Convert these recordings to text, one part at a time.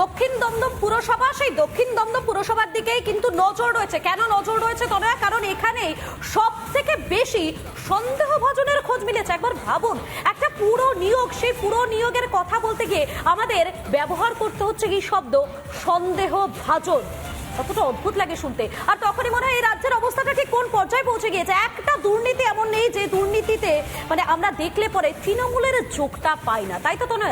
দক্ষিণ দমদম পুরসভা, সেই দক্ষিণ দমদম পুরসভার দিকেই কিন্তু নজর রয়েছে। কেন নজর রয়েছে তবে কারণ এখানে সব থেকে বেশি সন্দেহভাজনের খোঁজ মিলেছে। একবার ভাবুন, একটা পুরো নিয়োগ, সেই পুরো নিয়োগের কথা বলতে গিয়ে আমাদের ব্যবহার করতে হচ্ছে কি শব্দ, সন্দেহভাজন। কতটা অদ্ভুত লাগে শুনতে। আর তখনই মনে হয় এই রাজ্যের অবস্থাটা ঠিক কোন পর্যায়ে পৌঁছে গিয়েছে? একটা দুর্নীতি এমন নেই যে দুর্নীতিতে মানে আমরা দেখলে পরে তৃণমূলের যোগটা পাই না। তাই তো তো না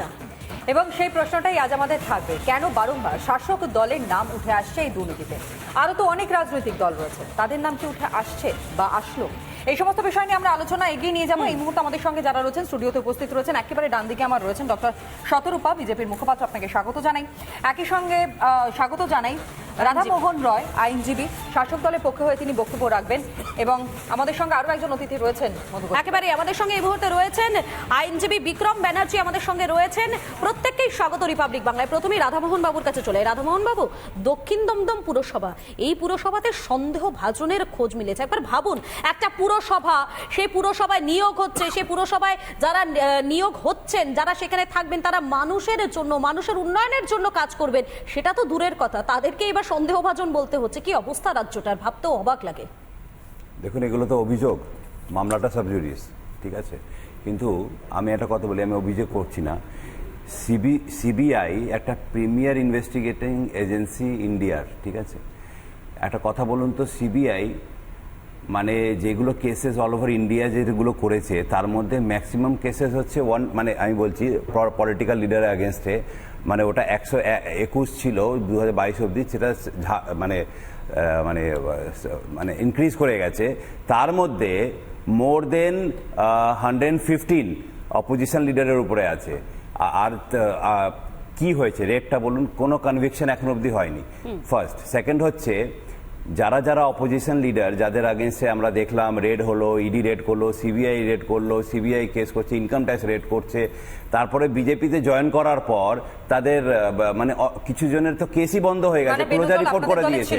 এবং সেই প্রশ্নটাই আজ আমাদের থাকবে। কেন বারংবার শাসক দলের নাম উঠে আসছে এই দুর্নীতিতে? আরও তো অনেক রাজনৈতিক দল রয়েছে। তাদের নাম কি উঠে আসছে বা আসলো? এই সমস্ত বিষয় নিয়ে আমরা আলোচনা এগিয়ে নিয়ে যাব। এই মুহূর্তে আমাদের সঙ্গে যারা রয়েছেন, স্টুডিওতে উপস্থিত রয়েছেন, একেবারে ডান দিকে আমার রয়েছেন ডক্টর শতরূপা, বিজেপির মুখপাত্র, আপনাকে স্বাগত জানাই। একই সঙ্গে স্বাগত জানাই রাধামোহন রয়, আইনজীবী, শাসক দলের পক্ষে হয়ে তিনি বক্তব্য রাখবেন এবং আমাদের সঙ্গে আরও একজন অতিথি রয়েছেন একেবারে আমাদের সঙ্গে এই মুহূর্তে রয়েছেন আইনজীবী বিক্রম ব্যানার্জি, আমাদের সঙ্গে রয়েছেন প্রত্যেককেই স্বাগত রিপাবলিক বাংলায়। প্রথমেই রাধামোহন বাবুর কাছে চলে রাধামোহন বাবু, দক্ষিণ দমদম পুরসভা, এই পুরসভাতে সন্দেহ ভাজনের খোঁজ মিলেছে। একবার ভাবুন, একটা পুরসভা, সেই পুরসভায় নিয়োগ হচ্ছে, সেই পুরসভায় যারা নিয়োগ হচ্ছেন, যারা সেখানে থাকবেন, তারা মানুষের জন্য, মানুষের উন্নয়নের জন্য কাজ করবেন, সেটা তো দূরের কথা। তাদেরকে এবার সন্দেহভাজন বলতে হচ্ছে। কি অবস্থা রাজ্যটার? ভাবতেও অবাক লাগে। দেখুন, এগুলো তো অভিযোগ। মামলাটা সাবজুরিয়াস, ঠিক আছে? কিন্তু আমি একটা কথা বলি, আমি অভিযোগ করছি না। সিবি, সিবিআই একটা প্রিমিয়ার ইনভেস্টিগেটিং এজেন্সি ইন্ডিয়ার, ঠিক আছে? একটা কথা বলুন তো, সিবিআই মানে যেগুলো কেসেস অল ওভার ইন্ডিয়া যেগুলো করেছে, তার মধ্যে ম্যাক্সিমাম কেসেস হচ্ছে ওয়ান মানে আমি বলছি, পলিটিক্যাল লিডার অ্যাগেনস্টে মানে ওটা একশো একুশ ছিল দু হাজার বাইশ অবধি সেটা মানে মানে মানে ইনক্রিজ করে গেছে। তার মধ্যে more than hundred fifteen opposition লিডারের উপরে আছে। আর কি হয়েছে? রেটটা বলুন কোনো কনভিকশন এখন অবধি হয়নি। ফার্স্ট সেকেন্ড হচ্ছে যারা যারা অপোজিশন লিডার যাদের আগেনস্টে আমরা দেখলাম রেড হলো ইডি রেড করল সিবিআই রেড করল সিবিআই কেস করছে ইনকাম ট্যাক্স রেড করছে তারপরে বিজেপিতে জয়েন করার পর তাদের মানে কিছু জনের তো কেসই বন্ধ হয়ে গেছে মানে ক্লোজার রিপোর্ট করে দিয়েছে।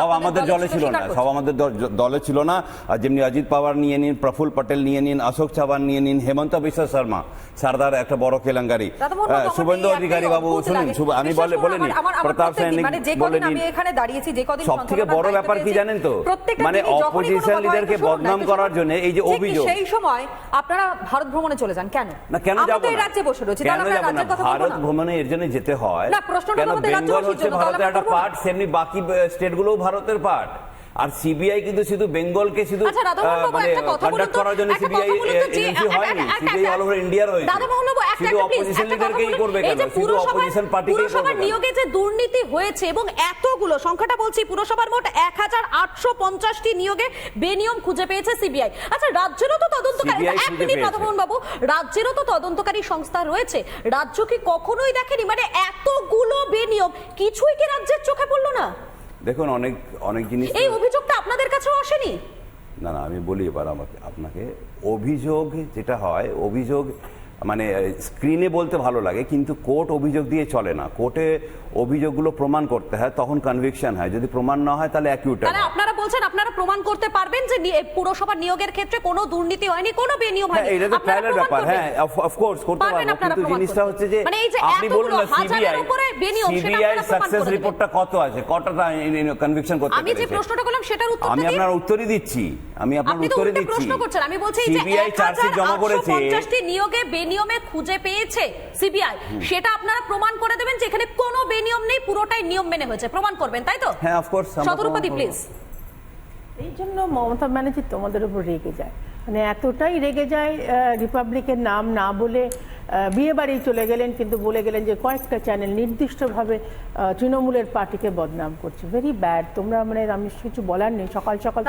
সব আমাদের দলে ছিল, না সব আমাদের দলে ছিল না। আর যেমনি অজিত পাওয়ার নিয়ে নিন প্রফুল পটেল নিয়ে নিন অশোক চৌহান নিয়ে নিন হেমন্ত বিশ্ব শর্মা সারদার একটা বড় কেলেঙ্কারি। হ্যাঁ, শুভেন্দু অধিকারী বাবু শুনুন আমি বলে করুন, বলে আমার প্রতাপ মানে যে বলে নিন। দাঁড়িয়েছি যে কদিন সব থেকে বড় ব্যাপার কি জানেন তো? মানে অপোজিশন লিডারকে বদনাম করার জন্য এই যে অভিযোগ। সেই সময় আপনারা ভারত ভ্রমণে চলে যান কেন? না কেন যাব না? রাজ্যে বসে রয়েছে তাহলে আমরা রাজ্যের কথা ভারত ভ্রমণে এর জন্য যেতে হয়। না, প্রশ্নটা আমাদের রাজ্যবাসীর জন্য, ভারতের একটা পার্ট সেমনি বাকি স্টেটগুলোও ভারতের পার্ট আর সিবিআই কিন্তু শুধু বেঙ্গলকে শুধু আচ্ছা মানে কন্ডাক্ট করার জন্য সিবিআই এজেন্সি হয়নি। সিবিআই অল ওভার ইন্ডিয়ার হয়েছে রাধামোহন বাবু একটা শুধু অপোজিশন লিডারকেই করবে কেন? শুধু অপোজিশন পার্টিকেই করবে নিয়োগে যে দুর্নীতি হয়েছে এবং এতগুলো সংখ্যাটা বলছি পুরসভার মোট এক হাজার আটশো পঞ্চাশটি নিয়োগে বেনিয়ম খুঁজে পেয়েছে সিবিআই আচ্ছা রাজ্যেরও তো তদন্তকারী CBI এক মিনিট রাধামোহন বাবু রাজ্যেরও তো তদন্তকারী সংস্থা রয়েছে। রাজ্য কি কখনোই দেখেনি? মানে এতগুলো বেনিয়ম কিছুই কি রাজ্যের চোখে পড়ল না? দেখুন অনেক অনেক জিনিস এই অভিযোগটা আপনাদের কাছেও আসেনি? না না আমি বলি এবার আমাকে আপনাকে অভিযোগ যেটা হয় অভিযোগ মানে স্ক্রিনে বলতে ভালো লাগে কিন্তু কোর্ট অভিযোগ দিয়ে চলে না। কোর্টে অভিযোগগুলো প্রমাণ করতে হয় তখন কনভিকশন হয়। যদি প্রমাণ না হয় তাহলে অ্যাকিউট তাহলে আপনারা বলছেন আপনারা প্রমাণ করতে পারবেন যে পুরসভা নিয়োগের ক্ষেত্রে কোনো দুর্নীতি হয়নি কোনো বেনিয়ম হ্যাঁ হয়নি। এটা তো ট্রায়ালের ব্যাপার। হ্যাঁ অফকোর্স করতে পারবেন কিন্তু জিনিসটা হচ্ছে যে মানে আপনি বলুন না সিবিআই সিবিআই সাকসেস রিপোর্টটা কত আছে? কতটা কনভিকশন করতে আমি যে প্রশ্নটা করলাম সেটার উত্তর আমি আপনার উত্তরই দিচ্ছি। আমি আপনার আপনি তো উত্তরই দিচ্ছি। প্রশ্ন করছেন। আমি বলছি সিবিআই চার্জশিট জমা করেছে। 1850টি নিয়োগে বেনিয়মে খুঁজে পেয়েছে সিবিআই। সেটা আপনারা প্রমাণ করে দেবেন যেখানে কোনো বেনিয়ম নেই পুরোটাই নিয়ম মেনে হয়েছে। প্রমাণ করবেন তাই তো? হ্যাঁ অফকোর্স শতরূপতি প্লিজ এই জন্য মমতা ব্যানার্জি তোমাদের উপর রেগে যায়। মানে এতটাই রেগে যায় আহ, রিপাবলিকের নাম না বলে বিয়ে বাড়ি চলে গেলেন কিন্তু বলে গেলেন যে কয়েকটা চ্যানেল নির্দিষ্টভাবে তৃণমূলের পার্টিকে বদনাম করছে। ভেরি ব্যাড তোমরা মানে আমি কিছু বলার নেই। সকাল সকাল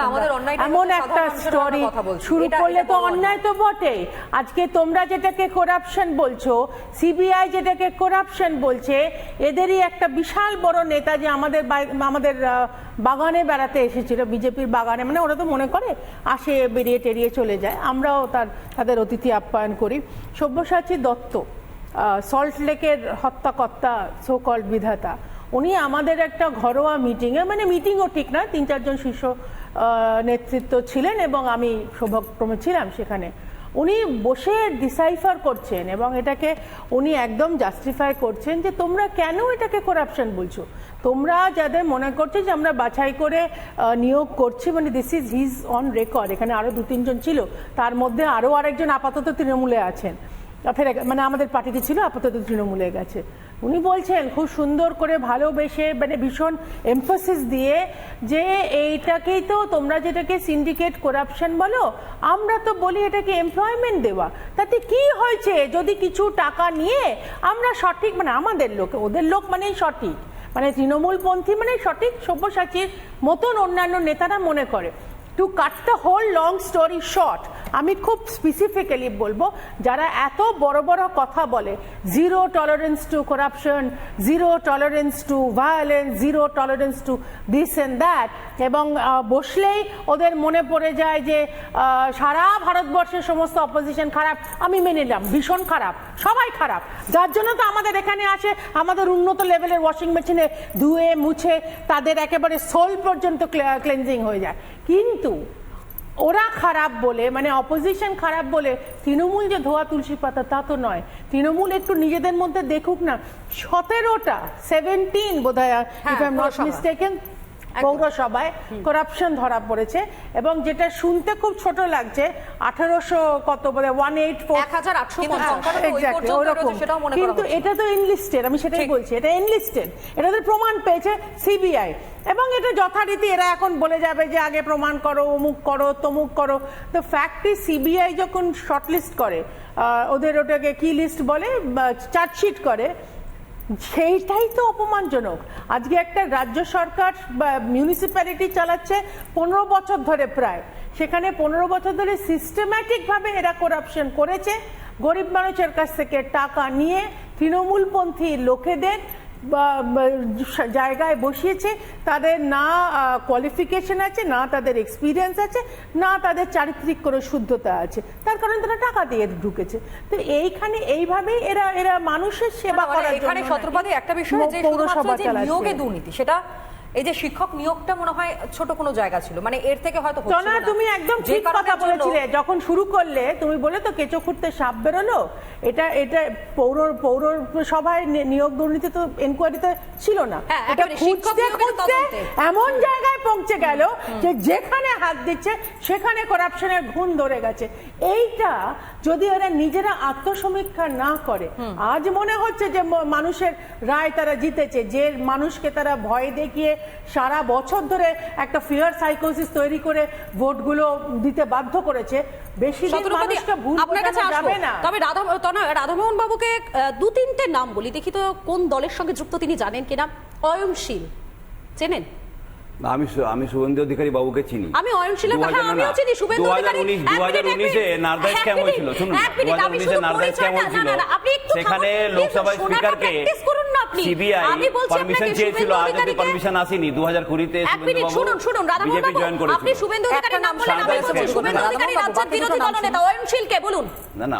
এমন একটা স্টোরি শুরু করলে তো অন্যায়। তো বটেই আজকে তোমরা যেটাকে করাপশন বলছো সিবিআই যেটাকে করাপশন বলছে এদেরই একটা বিশাল বড় নেতা যে আমাদের আমাদের বাগানে বেড়াতে এসেছিল, বিজেপির বাগানে। মানে ওরা তো মনে করে আসে, বেরিয়ে টেরিয়ে চলে যায়। আমরাও তার, তাদের অতিথি আপ্যায়ন করি। সব্যসাচী দত্ত সল্ট লেকের হত্যাকর্তা সোকল বিধাতা, উনি আমাদের একটা ঘরোয়া মিটিংয়ে মানে মিটিংও ঠিক না তিন চারজন শীর্ষ নেতৃত্ব ছিলেন এবং আমি সৌভাগ্যক্রমে ছিলাম সেখানে। উনি বসে ডিসাইফার করছেন এবং এটাকে উনি একদম জাস্টিফাই করছেন যে তোমরা কেন এটাকে করাপশন বলছো? তোমরা যাদের মনে করছ যে আমরা বাছাই করে নিয়োগ করছি মানে this is his on record এখানে আরও দু তিনজন ছিল, তার মধ্যে আরও আরেকজন আপাতত তৃণমূলে আছেন। মানে আমাদের পার্টিতে ছিল, আপাতত তৃণমূলে গেছে। উনি বলছেন, খুব সুন্দর করে ভালোবেসে মানে ভীষণ এমফোসিস দিয়ে যে এইটাকেই তো তোমরা যেটাকে সিন্ডিকেট করাপশন বলো, আমরা তো বলি এটাকে এমপ্লয়মেন্ট দেওয়া। তাতে কি হয়েছে? যদি কিছু টাকা নিয়ে আমরা সঠিক মানে আমাদের লোক, ওদের লোক মানেই সঠিক। মানে তৃণমূলপন্থী মানে সঠিক, সব্যসাচীর মতন অন্যান্য নেতারা মনে করে। To cut the whole long story short আমি খুব স্পেসিফিক্যালি বলব, যারা এত বড় বড় কথা বলে zero tolerance to corruption zero tolerance to violence zero tolerance to this and that এবং বসলেই ওদের মনে পড়ে যায় যে সারা ভারতবর্ষের সমস্ত অপোজিশন খারাপ, আমি মেনে নিলাম, ভীষণ খারাপ, সবাই খারাপ। যার জন্য তো আমাদের এখানে আসে, আমাদের উন্নত লেভেলের ওয়াশিং মেশিনে ধুয়ে, মুছে, তাদের একেবারে সোল পর্যন্ত ক্লেনজিং হয়ে যায়। কিন্তু ওরা খারাপ বলে মানে অপোজিশন খারাপ বলে তৃণমূল যে ধোয়া তুলসী পাতা তা তো নয়। তৃণমূল একটু নিজেদের মধ্যে দেখুক না সতেরোটা সেভেন্টিন বোধ হয় ইফ আই নট মিস্টেকেন পৌরসভায় করাপশন ধরা পড়েছে এবং যেটা শুনতে খুব ছোট লাগছে আঠারোশো কত বলে ওয়ান এইট ফোর 1850 কিন্তু। এটা তো এনলিস্টেড আমি সেটাই বলছি এটা এনলিস্টেড এটা তো প্রমাণ পেয়েছে সিবিআই এবং এটা যথারীতি এরা এখন বলে যাবে যে আগে প্রমাণ করো অমুক করো তমুক করো। তো ফ্যাক্টরি সিবিআই যখন শর্টলিস্ট করে আহ, ওদের ওটাকে কি লিস্ট বলে চার্জশিট করে সেইটাই তো অপমানজনক। আজকে একটা রাজ্য সরকার বা মিউনিসিপ্যালিটি চালাচ্ছে পনেরো বছর ধরে প্রায়। সেখানে পনেরো বছর ধরে সিস্টেম্যাটিকভাবে এরা করাপশন করেছে। গরিব মানুষের কাছ থেকে টাকা নিয়ে তৃণমূলপন্থী লোকেদের জায়গায় বসিয়েছে তাদের না কোয়ালিফিকেশন আছে না তাদের এক্সপিরিয়েন্স আছে না তাদের চারিত্রিক কোনো শুদ্ধতা আছে। তার কারণে তারা টাকা দিয়ে ঢুকেছে। তো এইখানে এইভাবেই এরা এরা মানুষের সেবা মানে করার এখানে জন্য এখানে একটা বিষয় যে পৌরসভা শুধুমাত্র যে নিয়োগে দুর্নীতি সেটা এই যে শিক্ষক নিয়োগটা মনে হয় ছোট কোনো জায়গা ছিল মানে এর থেকে হয়তো হচ্ছিল চনা না। তুমি একদম ঠিক কথা বলেছিলে। যখন শুরু করলে তুমি বলে তো কেঁচো খুঁড়তে সাপ বেরোলো। এটা এটা পৌর পৌরসভায় নি- নিয়োগ দুর্নীতি তো এনকোয়ারিতে ছিল না। হ্যাঁ, এটা খুঁজতে খুঁজতে এমন জায়গায় পৌঁছে গেল যে যেখানে হাত দিচ্ছে সেখানে করাপশনের ঘুণ ধরে গেছে। এইটা যদি ওরা নিজেরা আত্মসমীক্ষা না করে আজ মনে হচ্ছে যে মানুষের রায় তারা জিতেছে। যে মানুষকে তারা ভয় দেখিয়ে সারা বছর ধরে একটা ফিয়ার সাইকোসিস তৈরি করে ভোটগুলো দিতে বাধ্য করেছে। বেশি আপনার কাছে না। তবে রাধা রাধামোহন বাবুকে দু তিনটে নাম বলি। দেখি তো কোন দলের সঙ্গে যুক্ত তিনি জানেন কিনা? অয়নশীল। চেনেন? আমি আমি শুভেন্দু অধিকারী বাবুকে চিনি। আমি অয়নশীলের কথা আমিও চিনি শুভেন্দু অধিকারী। 2019 এক মিনিট, এক 2019 এ এক স্ক্যাম হয়েছিল শুনুন এক মিনিট, আমি 2019 এ পরিচয় স্ক্যাম হয়েছিল সেখানে লোকসভা স্পিকারকে আপনি। সিবিআই পারমিশন চেয়েছিল আজ অব্দি পারমিশন আসেনি 2020 তে এক মিনিট শুনুন শুনুন রাধামোহন বিজেপি বাবু জয়েন আপনি শুভেন্দু অধিকারীর নাম নাম আমি বলছি শুভেন্দু অধিকারী রাজ্যের বিরোধী দলনেতা অয়নশীলকে বলুন। না না